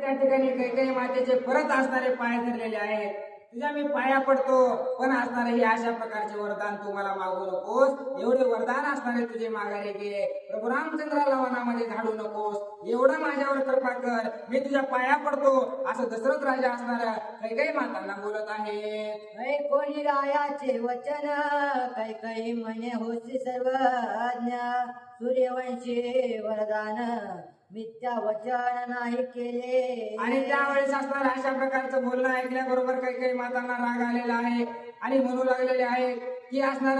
त्या ठिकाणी काही काही मातेचे परत असणारे पाय धरलेले आहेत. तुझ्या मी पाया पडतो पण असणारे हे अशा प्रकारचे वरदान तू मला मागू नकोस. एवढे वरदान असणारे तुझे माघारे घे. प्रभू रामचंद्राला वनामध्ये झाडू नकोस. एवढं माझ्यावर कृपा कर. मी तुझ्या पाया पडतो असं दशरथ राजा असणार काही काही मातांना बोलत आहे कोणी रायाचे वचन? काही काही म्हणे होशी सर्वज्ञ. सूर्यवंशी वरदान. मिथ्या वचन नाही केले. आणि त्यावेळेस असणार अशा प्रकारचं बोलणं ऐकल्याबरोबर काही काही मातांना राग आलेला आहे आणि म्हणू लागलेले आहे की असणार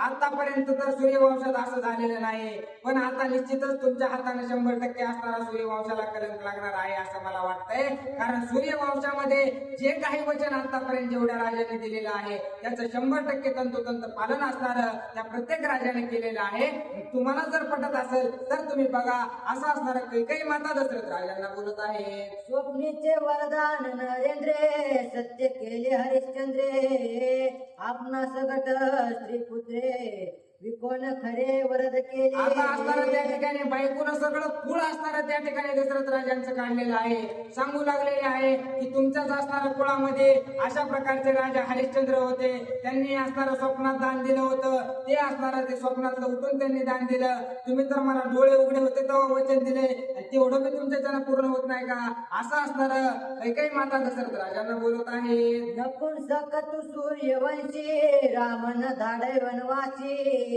आतापर्यंत तर सूर्यवंशात असं झालेलं नाही. पण आता निश्चितच तुमच्या हाताने शंभर टक्के असणारा सूर्यवंशाला कलंक लागणार आहे असं मला वाटतंय. कारण सूर्यवंशामध्ये जे काही वचन आतापर्यंत जेवढ्या राजाने दिलेलं आहे त्याचं शंभर टक्के तंतोतंत पालन असणार त्या प्रत्येक राजाने केलेलं आहे. तुम्हाला जर पटत असेल तर तुम्ही बघा असं असणार कैकई माता दशरथ राजांना बोलत आहे स्वप्नीचे वरदान नरेंद्रे सत्य केले हरिश्चंद्रे. आपणा सगट स्त्री पुत्रे विकोण खरे वरद केले आता असणारं त्या ठिकाणी बायकोनं सगळं कुळ असणारं त्या ठिकाणी दशरथ राजांचं काढलेलं आहे. सांगू लागलेले आहे की तुमच्याच असणाऱ्या कुळामध्ये अशा प्रकारचे राजा हरिश्चंद्र होते. त्यांनी असणारं स्वप्नात दान दिलं होतं. ते असणारं ते स्वप्नातलं उठून त्यांनी दान दिलं. तुम्ही तर मला डोळे उघडे होते तेव्हा वचन दिले. तेवढं बी तुमच्याच्यानं पूर्ण होत नाही का? असं असणारं काही काही माता दशरथ राजांना बोलत आहेत नपुंसक तू सूर्यवंशी रामन धाडय वनवासी.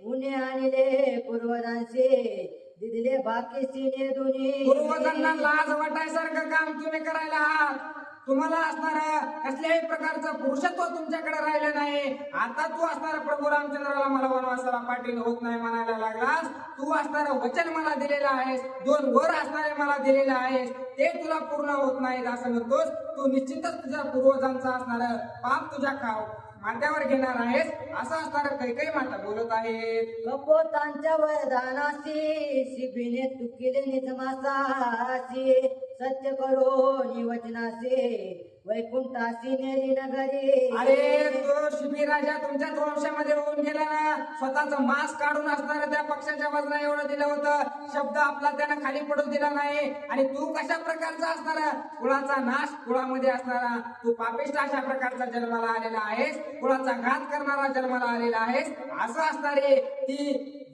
उन्हे आणले पूर्वजांचे दिदले बाकी सिने दुनी पूर्वजांना लाज वाटायसारखं काम तुम्ही करायला आहात. तुम्हाला असणार कसल्याही प्रकारचं पुरुषत्व तुमच्याकडे राहिलं नाही. आता तू असणार प्रभू रामचंद्राला मला वनवासाला पाटील होत नाही म्हणायला लागलास. तू असणार वचन मला दिलेलं आहेस. दोन वर असणारे मला दिलेलं आहेस. ते तुला पूर्ण होत नाही असं म्हणतोस. तू निश्चितच तुझ्या पूर्वजांचा असणार पाप तुझ्या खाव मांड्यावर घेणार आहेस असं असणार काही काही माता बोलत आहेत. कपोतांच्या वरदानासी शिबिने तुकिले निजमासासी सत्य करो निवचनासी वैकुंठासी नेली नगरी अरे तो शिबीर राजा तुमच्याच वंशामध्ये होऊन गेला ना. स्वतःच मांस काढून असणार त्या पक्षाच्या वजना एवढं दिलं होतं. शब्द आपला त्यानं खाली पडून दिला नाही. आणि तू कशा प्रकारचा असणारा? कुळाचा नाश कुळामध्ये असणारा. तू पापिष्ट अशा प्रकारचा जन्माला आलेला आहेस. कुळाचा घात करणारा जन्माला आलेला आहेस. असं असणारे ती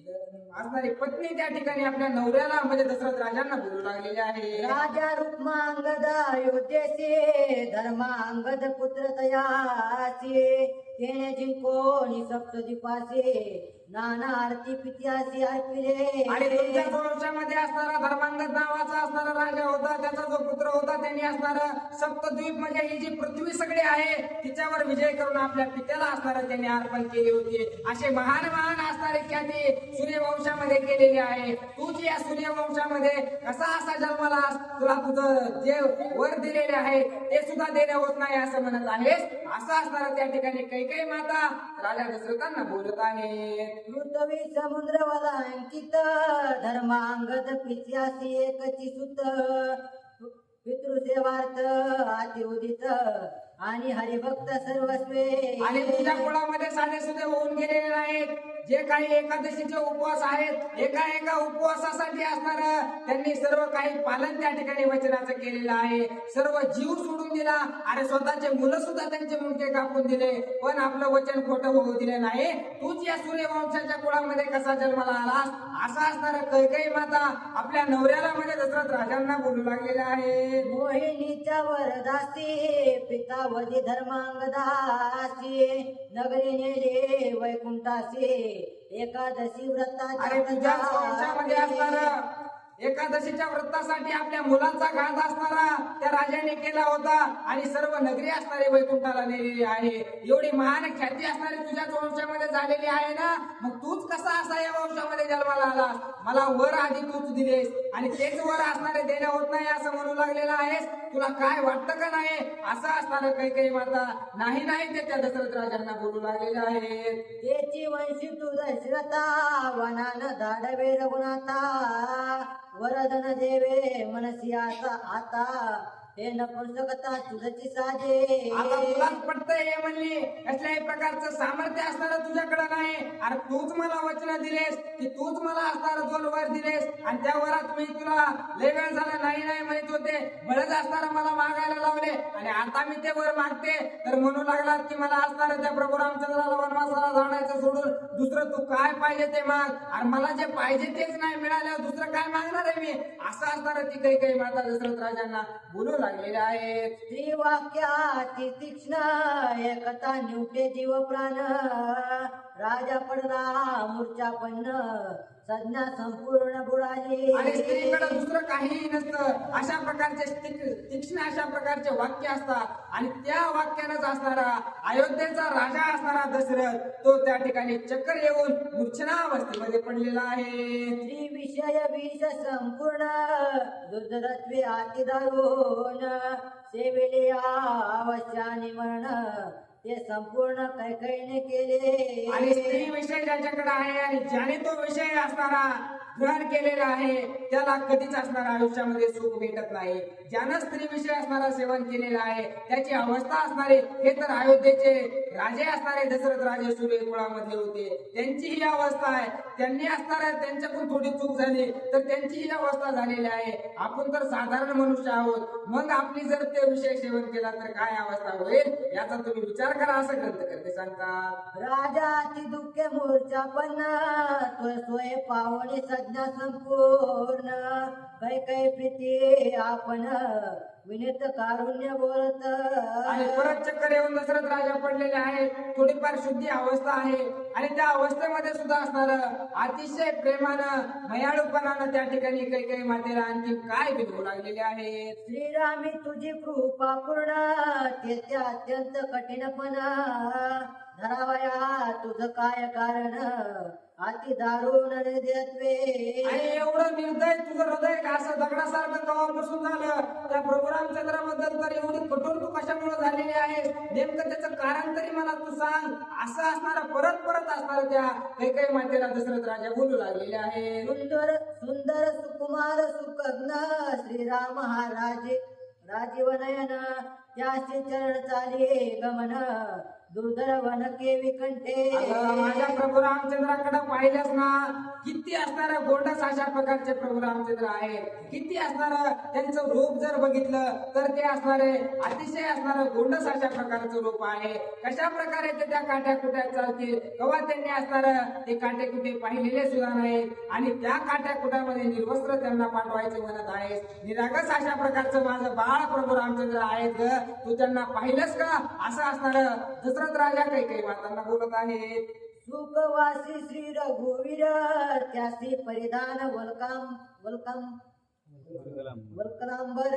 असणारी पत्नी त्या ठिकाणी आपल्या नवऱ्याला म्हणजे दशरथ राजांना बोलू लागलेली आहे. राजा रुक्मांगद अयोध्येचे धर्मांगद पुत्र तयाचे तेने जिंकोनी सप्तदीपाचे नाना आरती पित्यासी ऐकले. आणि तुमच्या वंशामध्ये असणारा धर्मांगत नावाचा असणारा राजा होता त्याचा जो पुत्र होता त्यांनी असणारा सप्तद्वीप म्हणजे ही जी पृथ्वी सगळी आहे तिच्यावर विजय करून आपल्या पित्याला असणारा त्यांनी अर्पण केली होती. असे महान महान असणारे ख्याती सूर्यवंशामध्ये केलेली आहे. तू जी या सूर्यवंशामध्ये कसा असा जन्माला तुला तुझं जे वर दिलेले आहे ते सुद्धा देणं होत नाही असं म्हणत आहेस. असं असणारा त्या ठिकाणी काही काही माता राजा दशरथांना बोलत आहेत. पृथ्वी समुद्र वलांकित धर्मांगद पित्यासी एकची सुत. पितृसेवार्थ आती उदित आणि हरिभक्त सर्वस्वे. आणि तुझ्या कुळामध्ये साधे सुधे होऊन गेलेले नाहीत. जे काही एकादशीचे उपवास आहेत एका एका उपवासासाठी असणार त्यांनी सर्व काही पालन त्या ठिकाणी वचनाचं केलेलं आहे. सर्व जीव सोडून दिला. आणि स्वतःचे मुलं सुद्धा त्यांचे मुंडके कापून दिले. पण आपलं वचन खोटं होऊ दिले नाही. तूच या सूर्यवंशाच्या कुळामध्ये कसा जन्माला आलास? असा असणारा कैकई माता आपल्या नवऱ्याला म्हणजे दशरथ राजांना बोलू लागलेला आहे. मोहिनीच्या वरदासी पिता वधी धर्मांगदासी नगरी नेले वैकुंठासी एकादशी अरे तुझ्या वंशामध्ये असणार एकादशीच्या व्रतासाठी आपल्या मुलांचा घात असणारा त्या राजाने केला होता. आणि सर्व नगरी असणारे वैकुंठाला नेलेली आहे एवढी महान ख्याती असणारी तुझ्याच वंशामध्ये झालेली आहे ना? मग तूच कसा असा या वंशामध्ये जन्माला आला मला वर आधी तूच दिलेस आणि तेच वर असणारे देणं होत नाही असं म्हणू लागलेलं आहेस? तुला काय वाटतं का नाही? असं असणार काही काही माता नाही नाही ते त्या दशरथ राजांना बोलू लागलेले आहेत. त्याची वंशी तू दशरथा वनान धाडवे रघुनाथा. वरदन देवे मनसी आता आता हे नपुंसकता तुझची साजे आता तुलाच पटतंय हे म्हणली. कसल्याही प्रकारचं सामर्थ्य असणार तुझ्याकडे नाही. अरे तूच मला वचन दिलेस की तूच मला असणार दोन वर दिलेस. आणि त्या वरात मी तुला लय वेळ झाला नाही नाही म्हणत होते. बळच असणार मला मागायला लावले. आणि आता मी ते वर मागते. तर म्हणू लागलात की मला असणार त्या प्रभू रामचंद्राला वनवासाला जाण्याचं सोडून दुसरं तू काय पाहिजे ते माग. आणि मला जे पाहिजे तेच नाही मिळाल्यावर दुसरं काय मागणार आहे मी? असं असणार ती काही काही माता दशरथ राजांना बोलू लागलेले आहेत स्त्री वाक्याची तीक्ष्ण एकता निवटे जीव प्राण राजा पडला मूर्छा पण संज्ञा संपूर्ण बुडाली. आणि स्त्रीकडे दुसरं काहीही नसतं. अशा प्रकारचे तीक्- तीक्ष्ण अशा प्रकारचे वाक्य असतात. आणि त्या वाक्यानंच असणारा अयोध्येचा राजा असणारा दशरथ तो त्या ठिकाणी चक्कर येऊन मूर्छनावस्थेमध्ये पडलेला आहे. स्त्री विषय विष संपूर्ण दुर्धरत्वे आती दारुण सेवेले अवश्याने मरण ते संपूर्ण कैकईने केले. आणि स्त्री विषय ज्याच्याकडे आहे आणि ज्याने तो विषय असणारा ग्रहण केलेलं आहे. त्याला कधीच असणार आयुष्यामध्ये सुख भेटत नाही. ज्यानं स्त्री विषय असणारा सेवन केलेलं आहे त्याची अवस्था असणारे हे तर अयोध्येचे राजे असणारे दशरथ राजे सूर्य कुळामधले होते. त्यांची ही अवस्था आहे. त्यांनी असणाऱ्या त्यांच्याकडून थोडी चूक झाली तर त्यांची ही अवस्था झालेली आहे. आपण तर साधारण मनुष्य आहोत. मग आपली जर ते विषय सेवन केला तर काय अवस्था होईल? याचा तुम्ही विचार करा असं ग्रंथ करते सांगतात. राजाची दुःख मोर्चा पण स्वय सोय पावणे सज्ञा संपूर्ण कै कै प्रीती आपण विनित कारुण्य बोलत. आणि परत चक्कर येऊन दशरथ राजा पडलेले आहेत. थोडीफार शुद्धी अवस्था आहे. आणि त्या अवस्थेमध्ये सुद्धा असणार अतिशय प्रेमानं मयाळूपणानं त्या ठिकाणी काही काही मातेला आणखी काय बिघडू लागलेले आहेत? श्रीरामी तुझी कृपा पूर्ण ते अत्यंत कठीणपणा. धरावया तुझं काय कारण? अति दारुण हृदयत्वे. आणि एवढं निर्दय तुझं हृदय का असं दगडासारखं कवापासून झालं? त्या प्रभू रामचंद्राबद्दल तर एवढी कठोर तू कशामुळे झालेली आहे नेमकं त्याचं कारण तरी मला तू सांग. असं असणारा परत परत असणार त्या काही काही मातेला दशरथ राजा बोलू लागलेले आहेत. सुंदर सुंदर सुकुमार सुकग्न श्रीराम हा राजे राजीव नयन त्याचे चरण चाले गमन. दुर्धर विकंठे. माझ्या प्रभू रामचंद्राकडे पाहिलंच ना किती असणार गोंडस अशा प्रकारचे प्रभू रामचंद्र आहे किती असणार त्यांचं रूप जर बघितलं तर ते असणारे अतिशय असणार गोंडस अशा प्रकारचं रूप आहे. कशा प्रकारे ते त्या काट्या कुट्या चालतील केव्हा त्यांनी असणार ते काटे कुठे पाहिलेले सुद्धा नाहीत. आणि त्या काट्या कुट्यामध्ये निर्वस्त्र त्यांना पाठवायचे म्हणत आहेस. निरागस अशा प्रकारचं माझं बाळ प्रभू रामचंद्र आहेत ग. तू त्यांना पाहिलंस का? असं असणार दशरथ राजा काही काही मातांना बोलत आहेत सुखवासी श्री रघुवीर त्यासी परिधान वलकाम वलकाम वल्कलांबर.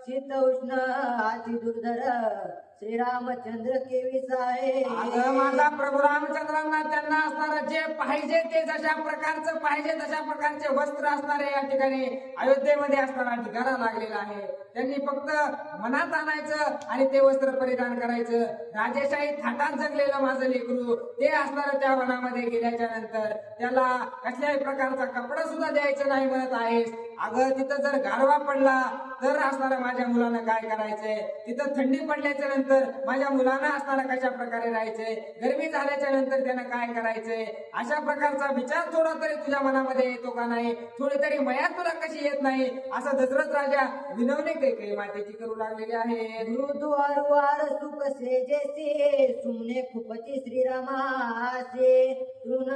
शीत उष्ण अति दुर्धर श्रीरामचंद्र केवीस आहे अगं माझा प्रभू रामचंद्रांना त्यांना असणार जे पाहिजे ते जशा प्रकारचं पाहिजे तशा प्रकारचे वस्त्र असणारे या ठिकाणी अयोध्येमध्ये असताना ठिकाणा लागलेला आहे. त्यांनी फक्त मनात आणायचं आणि ते वस्त्र परिधान करायचं. राजेशाही थाटात जगलेलं माझं लेकरू ते असणार त्या वनामध्ये गेल्याच्यानंतर त्याला कसल्याही प्रकारचा कपडा सुद्धा द्यायचं नाही म्हणत आहेस. अगं तिथं जर गारवा पडला तर असणाऱ्या माझ्या मुलानं काय करायचंय? तिथं थंडी पडल्याच्या नंतर माझ्या मुलांना असणारा कशा प्रकारे राहायचंय? गरमी झाल्याच्यानंतर त्यानं काय करायचंय? अशा प्रकारचा विचार थोडा तरी तुझ्या मनामध्ये येतो का नाही? थोडी तरी मया तुला कशी येत नाही? असं दशरथ राजा विनवणे काही मातेची करू लागलेले आहे. मृदुवार वार सुख से जैसे सुमने खूपची श्रीरामासे तृण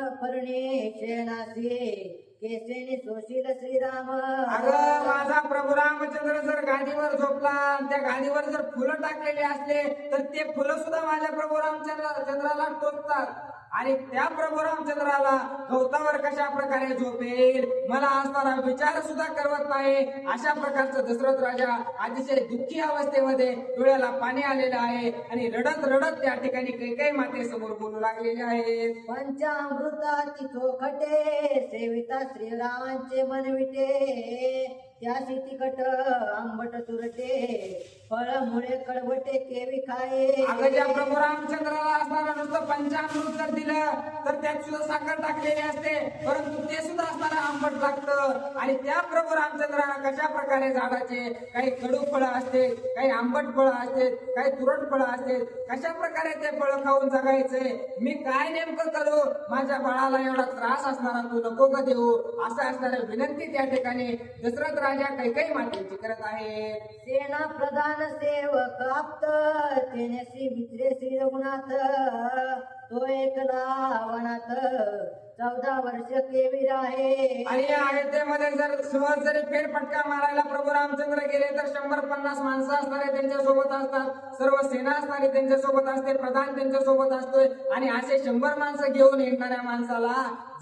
सोशील श्रीराम। अगं माझा प्रभू रामचंद्र जर गादीवर झोपला आणि त्या गादीवर जर फुलं टाकलेली असले तर ते फुलं सुद्धा माझ्या प्रभू रामचंद्र चंद्राला टोचतात. आणि त्या प्रभू रामचंद्राला गवतावर कशा प्रकारे झोपेल? मला असणारा विचार सुद्धा करवत नाही. अशा प्रकारचं दशरथ राजा अतिशय दुःखी अवस्थेमध्ये डोळ्याला पाणी आलेलं आहे आणि रडत रडत त्या ठिकाणी काही काही मातेसमोर बोलू लागलेले आहेत. पंचामृताची चोखटे सेविता श्रीरामांचे मनविटे त्याशी तिकट आंबट तुरटे फळ मुळे कडवटे केवी खाये. अगं ज्या प्रभू रामचंद्राला असणारं नुसतं पंचामृत जर दिलं तर त्यात सुद्धा साखर टाकलेली असते. परंतु ते सुद्धा असणारं आंबट लागतं. आणि त्या प्रभू रामचंद्राला कशा प्रकारे झाडाचे काही कडू फळं असते काही आंबट फळं असते काही तुरट फळं असते कशा प्रकारे ते फळं खाऊन जगायचंय मी काय नेमकं करू? माझ्या बाळाला एवढा त्रास असणारा तू नको ग देऊ? असं असणारं विनंती त्या ठिकाणी दशरथ राजा काही काही मातेची करत आहे सेना प्रधान सेवक आप्त तेने श्री मित्रे श्री रघुनाथ तो एक वनात चौदा वर्ष केवीर आहे आणि अयोध्येमध्ये जर सुहास जरी फेरफटका मारायला प्रभू रामचंद्र गेले तर शंभर पन्नास माणसं असणारे त्यांच्यासोबत असतात. सर्व सेना असणारी त्यांच्यासोबत असते प्रधान त्यांच्यासोबत असतोय. आणि असे शंभर माणसं घेऊन येणाऱ्या माणसाला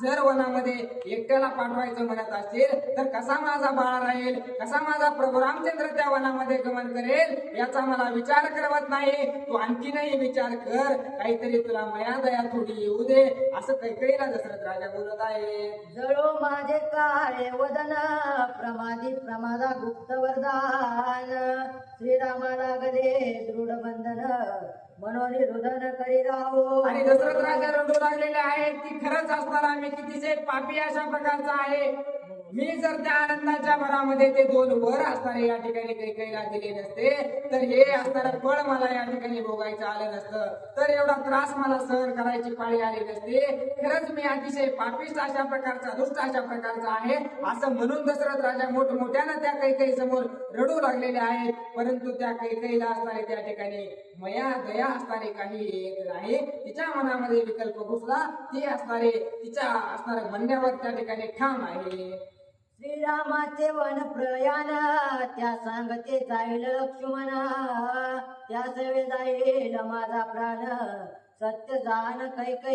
जर वनामध्ये एकट्याला पाठवायचं म्हणत असतील तर कसा माझा बाळा राहील? कसा माझा प्रभू रामचंद्र त्या वनामध्ये गमन करेल? याचा मला विचार करवत नाही. तू आणखीनही विचार कर. काहीतरी तुला मया दया थोडी येऊ दे. असं कैकळीला दशरथ राजा बोलत आहे. जळो माझे काळे वदन प्रमादी प्रमादा गुप्त वरदान. श्रीरामा लागले दृढ बंधन मनोनी रुदन करी राहो. आणि दशरथ राजा रडू लागलेले आहेत. की खरंच असणार आम्ही कितीसे पापी अशा प्रकारचा आहे. मी जर त्या आनंदाच्या भरामध्ये ते दोन वर असणारे या ठिकाणी कैकईला दिले नसते तर हे असणारं फळ मला या ठिकाणी भोगायचं आलं नसतं. तर एवढा त्रास मला सहन करायची पाळी आली नसते. खरंच मी अतिशय पापिष्ट अशा प्रकारचा दुष्ट अशा प्रकारचा आहे. असं म्हणून दशरथ राजा मोठमोठ्यानं त्या कैकई समोर रडू लागलेले आहेत. परंतु त्या कैकईला असणारे त्या ठिकाणी मया दया असणारे काही एक नाही. तिच्या मनामध्ये विकल्प घुसला. ती असणारे तिच्या असणाऱ्या म्हणण्यावर त्या ठिकाणी ठाम आहे. श्रीरामाचे वन प्रयाण त्या सांगते जाईल लक्ष्मण. त्या सवे जाईल माझा प्राण. सत्य जाण कै कै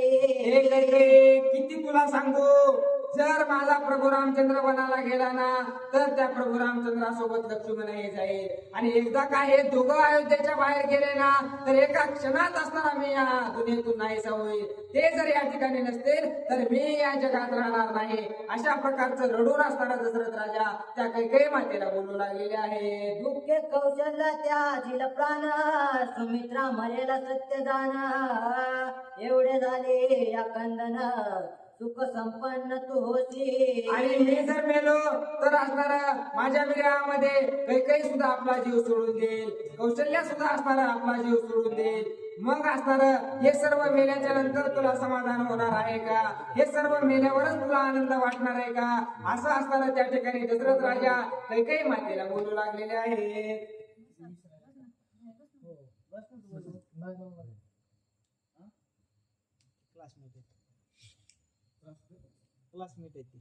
किती तुला सांगू? जर माझा प्रभू रामचंद्र वनाला गेला ना तर त्या प्रभू रामचंद्रासोबत लक्ष्मणही जाईल. आणि एकदा का हे दोघं अयोध्येच्या बाहेर गेले ना तर एका क्षणात असणार मी या दुनियेतून नाहीसा होईल. ते जर या ठिकाणी नसतील तर मी या जगात राहणार नाही. अशा प्रकारचं रडून असणारा दशरथ राजा त्या काही काही मातेला बोलू लागलेले आहे. दुःखे कौशल्य त्या झिल प्राण सुमित्रा मरेला सत्य जाण. एवढे झाले या कंदन. सुख संपन्न तू होती आणि मी जर मेलो तर असणारा माझ्या विरहामध्ये कैकई सुद्धा आपला जीव सोडून देईल. कौशल्य सुद्धा असणारा आपला जीव सोडून देईल. मग असणार हे सर्व मेल्याच्या नंतर तुला समाधान होणार आहे का? हे सर्व मेल्यावरच तुला आनंद वाटणार आहे का? असं असताना त्या ठिकाणी दशरथ राजा कैकई मातेला बोलू लागलेले आहे क्लासमेट आहे ती.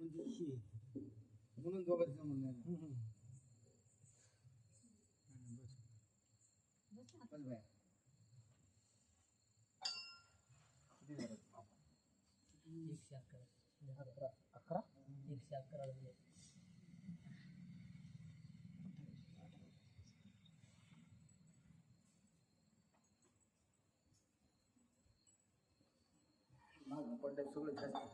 म्हणजे ही म्हणून दोघांचं म्हणणं आहे. बस बाय. अकरा. अकरा. मागं पडलं सगळं जास्त.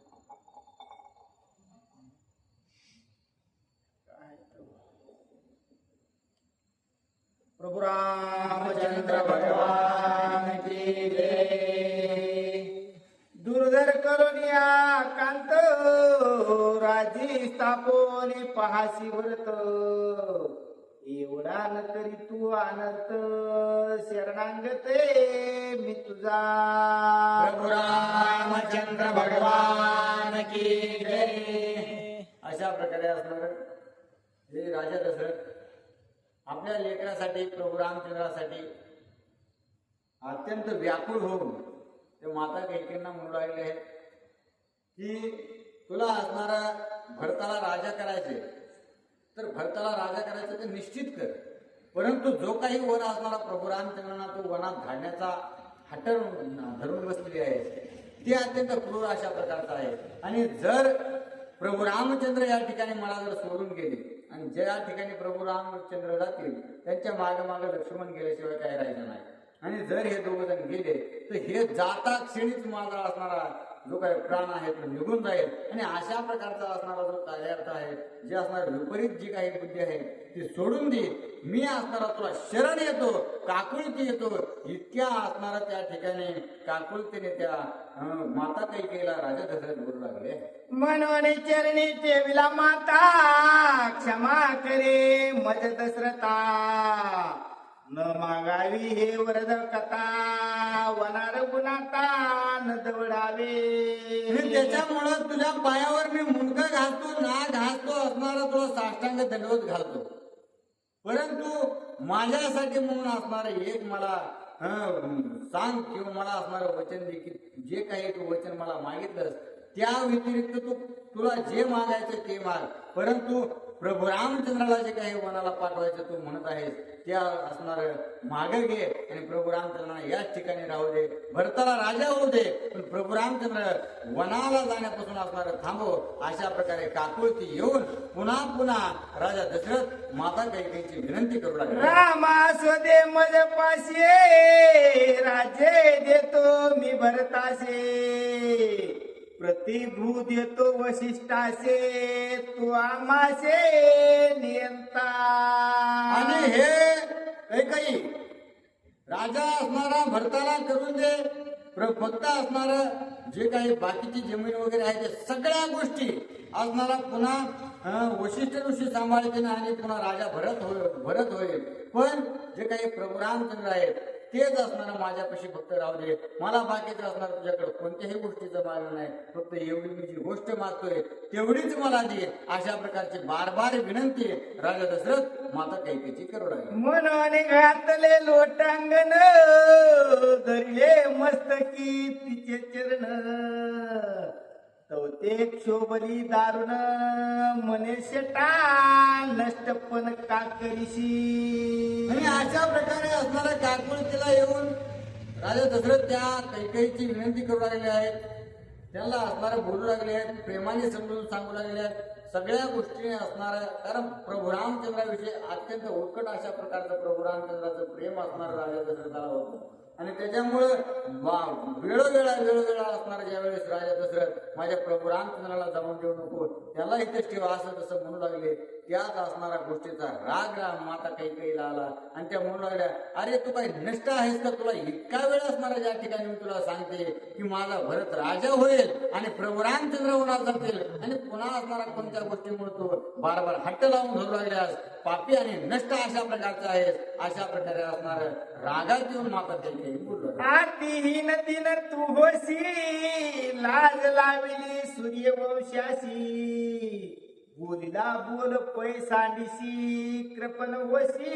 प्रभु रामचंद्र भगवान की जय. दुर्धर करुणिया कांत राजी स्थापोने पहासी व्रत. एवढा न तरी तू अनर्थ शरणांगते मी तुझा. रामचंद्र भगवान की जय. अशा प्रकारे असणार हे राजा दशरथ आपल्या लेकरासाठी प्रभू रामचंद्रासाठी अत्यंत व्याकुळ होऊन ते माता कैकेंना म्हणू लागले आहेत की तुला असणारा भरताला राजा करायचे. तर भरताला राजा करायचं ते निश्चित कर. परंतु जो काही वन असणारा प्रभू रामचंद्रांना तो वनात घालण्याचा हटर धरून बसलेली आहे ती अत्यंत क्रूर अशा प्रकारचा आहे. आणि जर प्रभू रामचंद्र या ठिकाणी मला जर सोडून गेले आणि ज्या ठिकाणी प्रभू रामचंद्र जातील त्यांच्या मागे मागे लक्ष्मण गेल्याशिवाय काही राहिलं नाही. आणि जर हे दोघ जण गेले तर हे जाता क्षणीच माझा असणारा जो काही प्राण आहे तो निघून जाईल. आणि अशा प्रकारचा असणारा जो कार्यार्थ आहे जे असणार विपरीत जी काही बुद्धी आहे ती सोडून दे मी असणारा तुला शरण येतो काकुळती येतो. इतक्या असणारा त्या ठिकाणी काकुळतीने त्या माता काही केला राजा दशरथ बोलू लागले. म्हणून चरणी ठेविला माता क्षमा करे मज दशरथा. न मागावी हे वरद कथा वनार गुणाता न दवडावे. मी त्याच्यामुळं तुझ्या पायावर मी मुंडका घालतो ना घालतो असणारा तुला साष्टांग दंडवत घालतो. परंतु माझ्यासाठी म्हणून असणार एक मला सांग किंवा मला असणारं वचन देखील जे काही तू वचन मला मागितलंस त्या व्यतिरिक्त तू तुला जे मागायचं ते माग. परंतु प्रभू रामचंद्राला जे काही वनाला पाठवायचं तू म्हणत आहेस त्या असणार मागे घे आणि प्रभू रामचंद्रांना याच ठिकाणी राहू दे. भरताला राजा होऊ दे पण प्रभू रामचंद्र वनाला जाण्यापासून असणार थांबव अशा प्रकारे काकुळती येऊन पुन्हा पुन्हा राजा दशरथ माता कैकेयीची विनंती करू लागले. रामा स्वदे मज पाशे राजे देतो मी भरतासे. प्रतिभू देतो वशिष्ठासे तो आमासे नियंता। आणि हे कैकई राजा असणारा भरताला करून दे प्र- फक्त असणार जे काही बाकीची जमीन वगैरे आहे ते सगळ्या गोष्टी असणारा पुन्हा वशिष्ठ ऋषी सांभाळते आणि पुन्हा राजा भरत होय भरत होईल. पण जे काही प्रभू रामचंद्र आहेत तेच असणार माझ्यापाशी फक्त राहू दे. मला बाकीचं असणार तुझ्याकडे. कोणत्याही गोष्टीचं मागणं नाही. फक्त एवढी मी जी गोष्ट मागतोय तेवढीच मला दे. अशा प्रकारची बार बार विनंती राजा दशरथ माता कैकेची करू लागली म्हणून घातले लोटांगण धरले मस्तकी तिचे चरण. तवते क्षोभली दारुण मने शेटा नष्ट पण का करीशी? आणि अशा प्रकारे असणाऱ्या काकुळतीला येऊन राजा दशरथ त्या कैकईची विनंती करू लागले आहेत. त्यांना असणारे बोलू लागले आहेत प्रेमाने समजून सांगू लागले आहेत. सगळ्या गोष्टीने असणाऱ्या कारण प्रभू रामचंद्राविषयी अत्यंत उत्कट अशा प्रकारचं प्रभू रामचंद्राचं प्रेम असणार राजा दशरथाला होतं. आणि त्याच्यामुळं वेळोवेळा वेळोवेळा असणार ज्या वेळेस राजा दशरथ माझ्या प्रभू रामचंद्राला जाऊन देऊ नको त्याला इथेच ठेवा असं तसं म्हणू लागले. त्याच असणाऱ्या गोष्टीचा राग राग माता काही काही आला आणि त्या म्हणू लागल्या अरे तू काही नष्ट आहेस का? तुला इतका वेळ असणार ज्या ठिकाणी? मी तुला सांगते की माझा भरत राजा होईल आणि प्रभू रामचंद्र होणार जातील. आणि पुन्हा असणारा कोणत्या गोष्टीमुळे तू बार बार हट्ट लावून धरू लागल्यास? पापी आणि नष्ट अशा प्रकारचा आहेस. अशा प्रकारे असणार रागात येऊन माता काही काही बोलू लागल्या. दिन तू होशी लाज लाविली सूर्यवंशाशी. बोलिला बोल पैसांडीशी कृपण वशी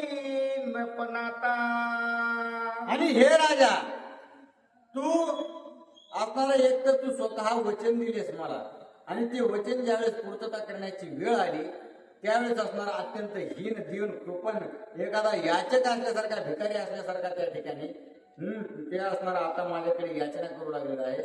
नपनाता. आणि हे राजा तू असणारा एक तर तू स्वतः वचन दिलेस मला. आणि ते वचन ज्यावेळेस पूर्तता करण्याची वेळ आली त्यावेळेस असणारा अत्यंत हीन दीन कृपण एखादा याचक असल्यासारखा भिकारी असल्यासारखा त्या ठिकाणी हम्म, ते असणारा आता माझ्याकडे याचना करू लागलेला आहे.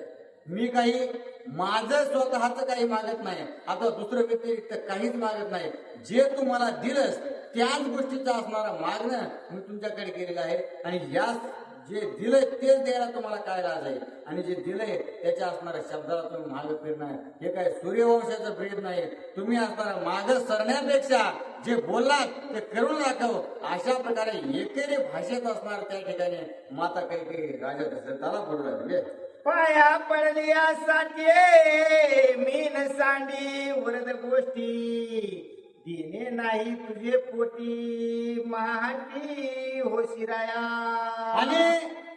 मी काही माझं स्वतःच काही मागत नाही. आता दुसरं व्यतिरिक्त काहीच मागत नाही. जे तुम्हाला दिलंस त्याच गोष्टीचं असणारं मागणं मी तुमच्याकडे केलेलं आहे. आणि या जे दिलंय तेच द्यायला तुम्हाला काय लाज आहे? आणि जे दिलंय त्याच्या असणाऱ्या शब्दाला तुम्ही मागे फिरणं हे काय सूर्यवंशाचं ब्रीद नाही. तुम्ही असणारा माग सरण्यापेक्षा जे बोललात ते करून दाखव. अशा प्रकारे एकेरी भाषेत असणार त्या ठिकाणी माता काही काही राजा दशरथाला बोलू लागले. पाया पडल्या यासाठी मीन सांडी वरद गोष्टी दिने नाही तुझे पोटी. महाटी होशिराया आणि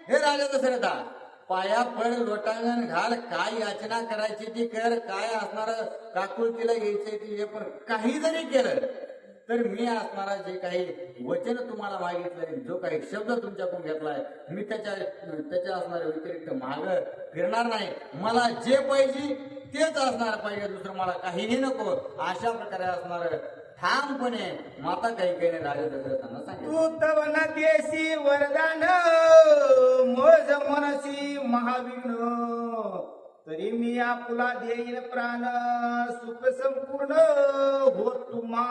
हे राजा दशरथा पाया पड लोटांगण घाल काय याचना करायची ती कर काय असणार काकुळतीला घ्यायची ती हे पण काही जरी केलं तर मी असणारा जे काही वचन तुम्हाला मागितलंय जो काही शब्द तुमच्याकडून घेतलाय मी त्याच्या त्याच्या असणाऱ्या व्यतिरिक्त माग फिरणार नाही. मला जे पाहिजे तेच असणार पाहिजे दुसरं मला काहीही नको. अशा प्रकारे असणार ठामपणे माता काही काही राजा दशरथांना सांगितलं. तू न वरदान मोज मनसी महाविघ्न तरी मी आपुला देईन प्राण सुख संपूर्ण हो तुम्हा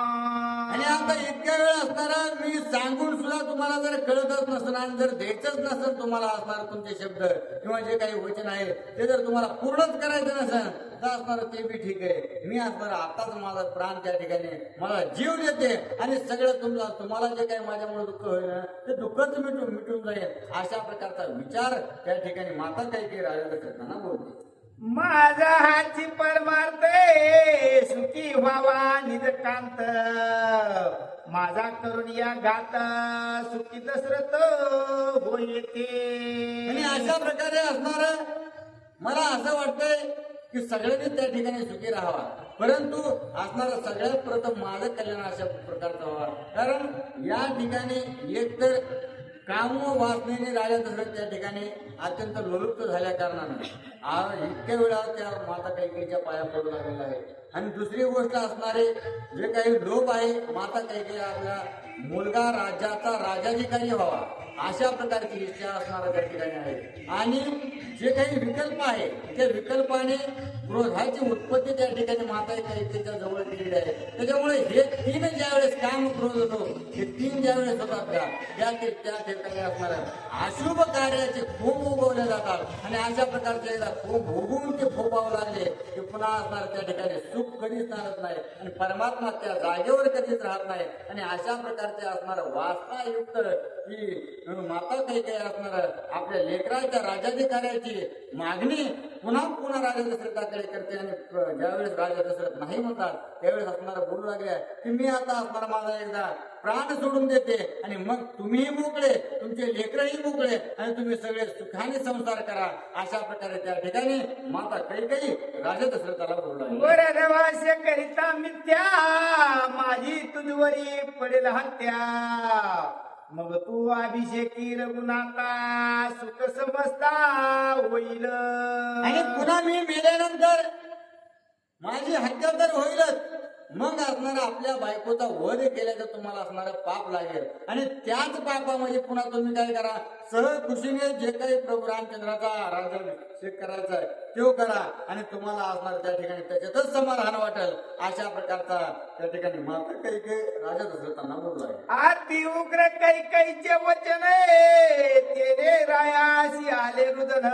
आणि आता इतक्या वेळ असणारा मी सांगून सुद्धा तुम्हाला जर कळतच नसेल आणि जर द्यायचंच नसेल तुम्हाला असणार तुमचे शब्द किंवा जे काही वचन आहे ते जर तुम्हाला पूर्णच करायचं नसेल तर असणार ते बी ठीक आहे. मी असणार आताच माझा प्राण त्या ठिकाणी मला जीव देते आणि सगळं तुमचा तुम्हाला जे काही माझ्यामुळे दुःख होईल ते दुःखच मिटून मिटून जाईल. अशा प्रकारचा विचार त्या ठिकाणी माता काही काही राजाला करताना बोलते. माझा हाची परमार्थ सुखी व्हावा निजकांत माझा करून या गात. सुखी दशरथ येते आणि अशा प्रकारे असणार मला असं वाटतंय की सगळ्यांनी त्या ठिकाणी सुखी राहावा. परंतु असणार सगळ्यात प्रथम माझं कल्याण अशा प्रकारचं व्हावा. कारण या ठिकाणी एकतर काम व वासनेने तसं त्या ठिकाणी अत्यंत लोलुप्त झाल्या कारणाने. आ- इतक्या वेळा त्या माता कैकेच्या पाया पडू लागलेला आहे. आणि दुसरी गोष्ट असणारे जे काही लोक आहे माता कैके आपला मुलगा राज्याचा राजाधिकारी व्हावा. अशा प्रकारची इच्छा असणारा त्या ठिकाणी आहे आणि जे काही विकल्प आहे त्या विकल्पाने क्रोधाची उत्पत्ती त्या ठिकाणी माता त्याच्याजवळ केलेली आहे. त्याच्यामुळे हे तीन ज्यावेळेस काम क्रोध होतो हे तीन ज्यावेळेस होतात का? त्या ठिकाणी असणाऱ्या अशुभ कार्याचे खूप उगवले जातात. आणि अशा प्रकारचे खूप भोगून ते फोपावं लागले. की पुन्हा असणार त्या ठिकाणी. सुख कधीच राहत नाही. आणि परमात्मा त्या जागेवर कधीच राहत नाही. आणि अशा प्रकारचे असणार वासनायुक्त ही माता काही काही असणार आपल्या लेकराच्या राजाधिकाऱ्याची मागणी पुन्हा पुन्हा राजा दशरथाकडे करते आणि ज्यावेळेस राजा दशरथ नाही म्हणतात त्यावेळेस असणारा बोलू लागले की मी आता असणार माझा एकदा. प्राण सोडून देते आणि मग तुम्हीही मोकळे तुमचे लेकरही मोकळे आणि तुम्ही सगळे सुखाने संसार करा. अशा प्रकारे त्या ठिकाणी माता काही काही राजा दशरथाला बोलला करिता मिथ्या माझी तुझवरी पडेल हत्या. मग तू अभिषेकी रघुनाथा सुख समजता होईल. आणि पुन्हा मी मेल्यानंतर माझी हत्या तर होईलच. मग असणार आपल्या बायकोचा वध केल्याचं तुम्हाला असणार पाप लागेल. आणि त्याच पापामध्ये पुन्हा तुम्ही काय करा? सहखुशीने जे काही प्रभू रामचंद्राचा राज्याभिषेक करायचा आहे तो करा. आणि तुम्हाला असणार त्या ठिकाणी त्याच्यातच समाधान वाटेल. अशा प्रकारचा त्या ठिकाणी मात्र काही काही राजा दशरथांना बोलला आहे अति उग्र कैकईचे वचन तेने रायासी आले रुदन.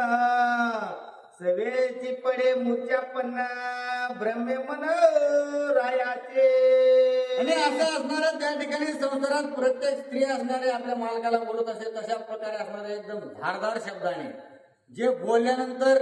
सवेची पडे मूर्च्या पन्ना. ब्रह्मे मन रायाचे. आणि असं असणारं त्या ठिकाणी संसारात प्रत्येक स्त्री असणारे आपल्या मालकाला बोलत असेल तशा प्रकारे असणारे एकदम धारदार शब्दाने. जे बोलल्यानंतर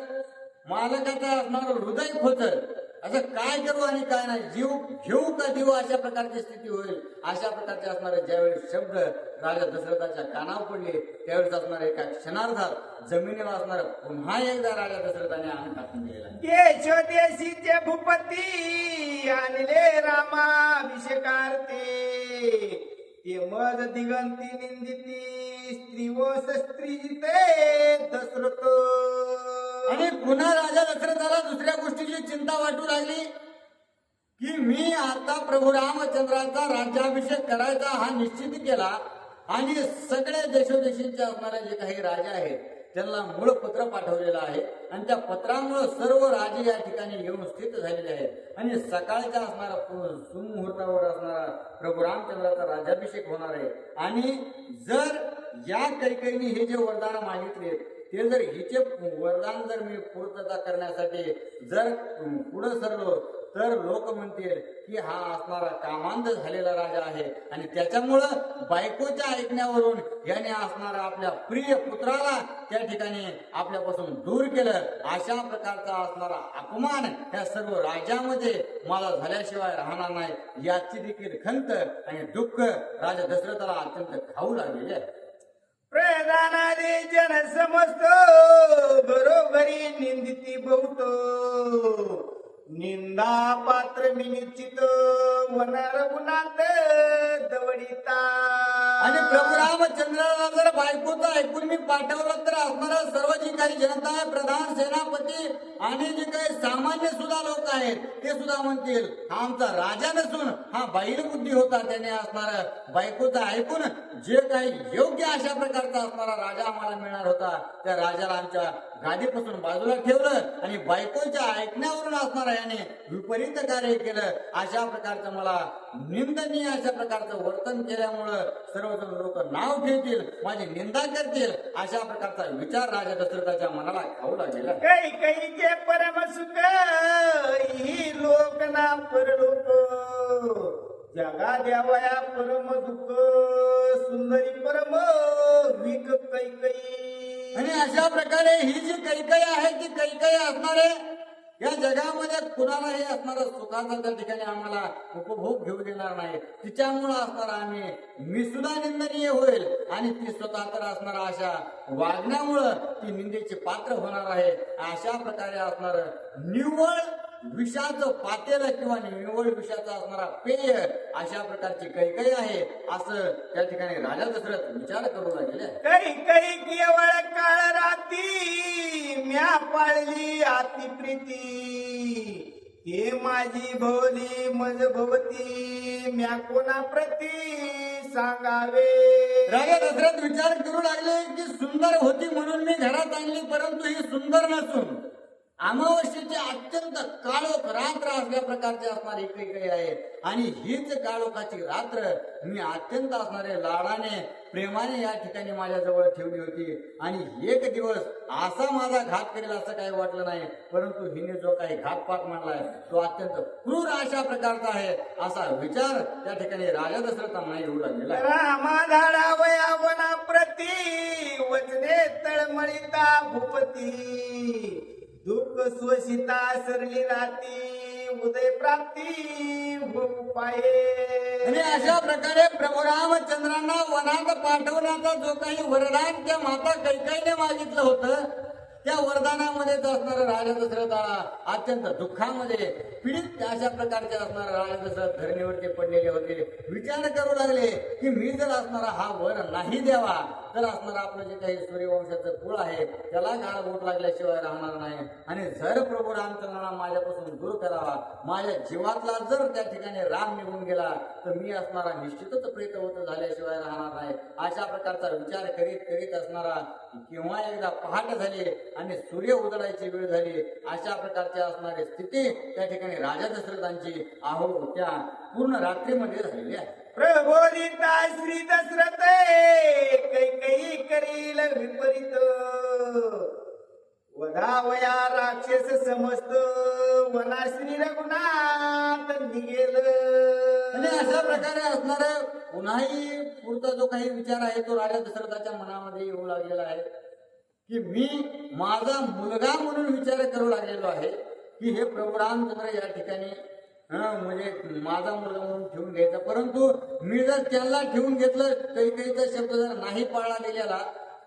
मालकाचं असणार हृदय खोचल. असं काय करू आणि काय नाही? जीव घेऊ का देऊ अशा प्रकारची स्थिती होईल? अशा प्रकारचे असणारे ज्यावेळेस शब्द राजा दशरथाच्या कानावर पडले त्यावेळेस असणारे एका क्षणार्धात जमिनीवर असणार पुन्हा एकदा राजा दशरथाने अंग टाकून दिलेला भूपती आणले रामाभिषेकार्थे. ते मज दिगंती निंदिती स्त्री व स्त्री ते दशरथ. आणि पुन्हा राजा दशरथाला दुसऱ्या गोष्टीची चिंता वाटू लागली की मी आता प्रभू रामचंद्राचा राज्याभिषेक करायचा हा निश्चित केला आणि सगळ्या देशोदेशींचे असणारे जे काही राजा आहेत त्यांना मूळ पत्र पाठवलेलं आहे आणि त्या पत्रामुळे सर्व राजे या ठिकाणी येऊन स्थित झालेले आहेत. आणि सकाळच्या असणारा सुमुहूर्तावर असणारा प्रभू रामचंद्राचा राज्याभिषेक होणार आहे. आणि जर या कैकईने हे जे वरदान मागितले ते जर हिचे वरदान जर मी पूर्तता करण्यासाठी जर पुढं सरलो तर लोक म्हणतील की हा असणारा कामांध झालेला राजा आहे. आणि त्याच्यामुळं बायकोच्या ऐकण्यावरून याने असणारा आपल्या प्रिय पुत्राला त्या ठिकाणी आपल्यापासून दूर केलं. अशा प्रकारचा असणारा अपमान या सर्व राजामध्ये मला झाल्याशिवाय राहणार नाही. याची देखील खंत आणि दुःख राजा दशरथाला अत्यंत खाऊ लागलेली आहे. प्रधानादी जन समजतो बरोबरी निंदिती बहुतो. निंदा पात्र मी निश्चित गुणात दवडिता. आणि प्रभू रामचंद्राला जर बायकोचं ऐकून मी पाठवलं तर असणारा सर्व जी काही जनता आहे प्रधान सेनापती आणि जे काही सामान्य सुद्धा लोक आहेत ते सुद्धा म्हणतील हा आमचा राजा नसून हा बैल बुद्धी होता त्याने असणार. बायकोचं ऐकून जे काही योग्य अशा प्रकारचा असणारा राजा आम्हाला मिळणार होता त्या राजाला आमच्या गादीपासून बाजूला ठेवलं आणि बायकोच्या ऐकण्यावरून असणार याने विपरीत कार्य केलं. अशा प्रकारचं मला निंदनीय अशा प्रकारचं वर्तन केल्यामुळं सर्वजण लोक नाव ठेवतील माझी निंदा करतील. अशा प्रकारचा विचार राजा दशरथाच्या मनाला खाऊ लागलेला. काही काही के परम सुख ही लोक ना परलोक. जगा द्यावया परम दुःख सुंदरी परम विक कैकई आणि अशा प्रकारे ही जी कैकई आहे ती कैकई असणारे या जगामध्ये कुणालाही असणारा सुखाचा त्या ठिकाणी आम्हाला उपभोग घेऊ देणार नाही. तिच्यामुळं असणारा आम्ही. मी सुद्धा निंदनीय होईल आणि ती स्वतः तर असणारा अशा वागण्यामुळं ती निंदेचे पात्र होणार आहे. अशा प्रकारे असणार निव्वळ विषाचं पातेल किंवा निव्वळ विषाचा असणारा पेय अशा प्रकारची कैकई आहे असं त्या ठिकाणी राजा दशरथ विचार करू लागले. काही काही केवळ काळ राती म्या पाळली अति प्रीती ते माझी भोवली मज भवती म्या कोणा प्रती सांगावे राजा दशरथ विचार करू लागले की सुंदर होती म्हणून मी घरात आणली परंतु ही सुंदर नसून अमावस्येचे अत्यंत काळोख रात्र असल्या प्रकारचे असणारे काही आहे. आणि हीच काळोखाची रात्र मी अत्यंत असणारे लाडाने प्रेमाने या ठिकाणी माझ्या जवळ ठेवली होती. आणि एक दिवस असा माझा घात करेल असं काही वाटलं नाही. परंतु हिने जो काही घातपात मांडलाय तो अत्यंत क्रूर अशा प्रकारचा आहे असा विचार त्या ठिकाणी राजा दशरथांना येऊ लागलेला आहे. रामा धाडावया प्रती वचने तळमळीता भूपती. दुःख स्वशिता सरली राती उदय प्राप्ती पाये आणि अशा प्रकारे प्रभू रामचंद्रांना वनात पाठवण्याचा जो काही वरदान त्या माता कैकाईने मागितलं होतं त्या वरदानामध्ये असणारा राजा दशरथाला अत्यंत दुःखामध्ये पीडित अशा प्रकारचे असणारा राजा दशरथ धरणीवरती पडलेले होते. विचार करू लागले की मी जर असणारा हा वर नाही द्यावा तर असणारा आपलं जे काही सूर्यवंशाचं कुळ आहे त्याला गाळ बोट लागल्याशिवाय राहणार नाही. आणि जर प्रभू रामचंद्रांना माझ्यापासून दूर करावा माझ्या जीवातला जर त्या ठिकाणी राम निघून गेला तर मी असणारा निश्चितच प्रेत होत झाल्याशिवाय राहणार नाही. अशा प्रकारचा विचार करीत करीत असणारा किंवा एकदा पहाट झाली आणि सूर्य उदळायची वेळ झाली अशा प्रकारची असणारी स्थिती त्या ठिकाणी राजा दशरथांची आहो त्या पूर्ण रात्रीमध्ये झालेली आहे. प्रबोधिता श्री दशरथ काही करील विपरीत. वधावया राक्षस समस्त वना श्री रघुनाथ निघेल. आणि अशा प्रकारे असणार पुन्हाही पुढचा जो काही विचार आहे तो राजा दशरथाच्या मनामध्ये येऊ लागलेला आहे. की मी माझा मुलगा म्हणून विचार करू लागलेलो आहे की हे प्रभू या ठिकाणी म्हणजे माझा मुलगा म्हणून ठेवून घ्यायचा. परंतु मी जर त्याला ठेवून घेतलं काही काहीचा शब्द जर नाही पाळला गेलेला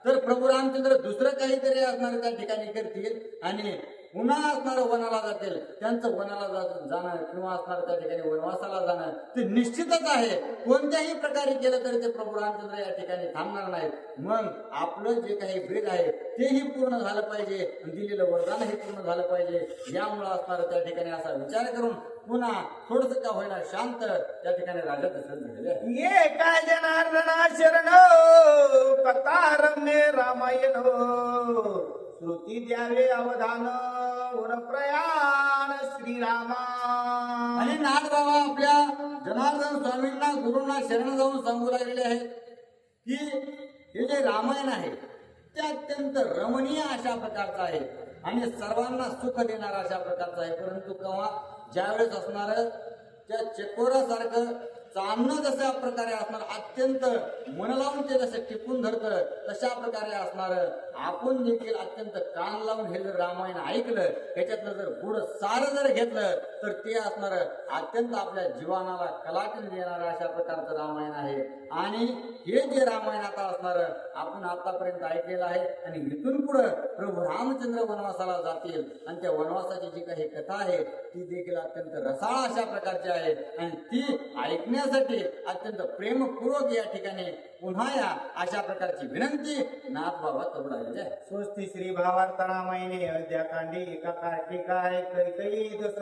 तर प्रभू रामचंद्र दुसरं काहीतरी असणार त्या ठिकाणी करतील आणि पुन्हा असणार वनाला जातील. त्यांचं वनाला जाणार किंवा असणार त्या ठिकाणी वनवासाला जाणार. ते निश्चितच आहे. कोणत्याही प्रकारे केलं तरी ते प्रभू रामचंद्र या ठिकाणी थांबणार नाहीत. मग आपलं जे काही भेद आहे तेही पूर्ण झालं पाहिजे. दिलेलं वरदानही पूर्ण झालं पाहिजे. यामुळं असणार त्या ठिकाणी असा विचार करून पुन्हा थोडस का होईना शांत. त्या ठिकाणी राजा दशरथ झालेले आहे. ये काय जनार्दना शरण? कथा रम्य रामायण. श्रुती द्यावे अवधान प्रयाण श्रीरामा. आणि नाथ बाबा आपल्या जनार्दन स्वामींना गुरुंना शरण जाऊन सांगू लागलेले आहेत की हे जे रामायण आहे ते अत्यंत रमणीय अशा प्रकारचं आहे. आणि सर्वांना सुख देणारा अशा प्रकारचं आहे. परंतु केव्हा ज्यावेळेस असणार त्या चकोरासारखं चांदणं जशा प्रकारे असणार अत्यंत मन लावून ते जसं टिपून धरतं तशा प्रकारे असणार. आपण देखील अत्यंत कान लावून हे जर रामायण ऐकलं त्याच्यातलं जर गुढ सार जर घेतलं तर ते असणार अत्यंत आपल्या जीवनाला कलाटून देणारं अशा प्रकारचं रामायण आहे. आणि हे जे रामायण आता असणार आपण आतापर्यंत ऐकलेलं आहे आणि इथून पुढं प्रभू रामचंद्र वनवासाला जातील. आणि त्या वनवासाची जी काही कथा आहे ती देखील अत्यंत रसाळ अशा प्रकारची आहे. आणि ती ऐकण्या देण्यासाठी अत्यंत प्रेमपूर्वक या ठिकाणी पुन्हा या अशा प्रकारची विनंती नाथ बाबा करू लागलेली आहे स्वस्ती श्री भावार्थ रामायणे अद्याकांडी एका कार्तिकाय कैकई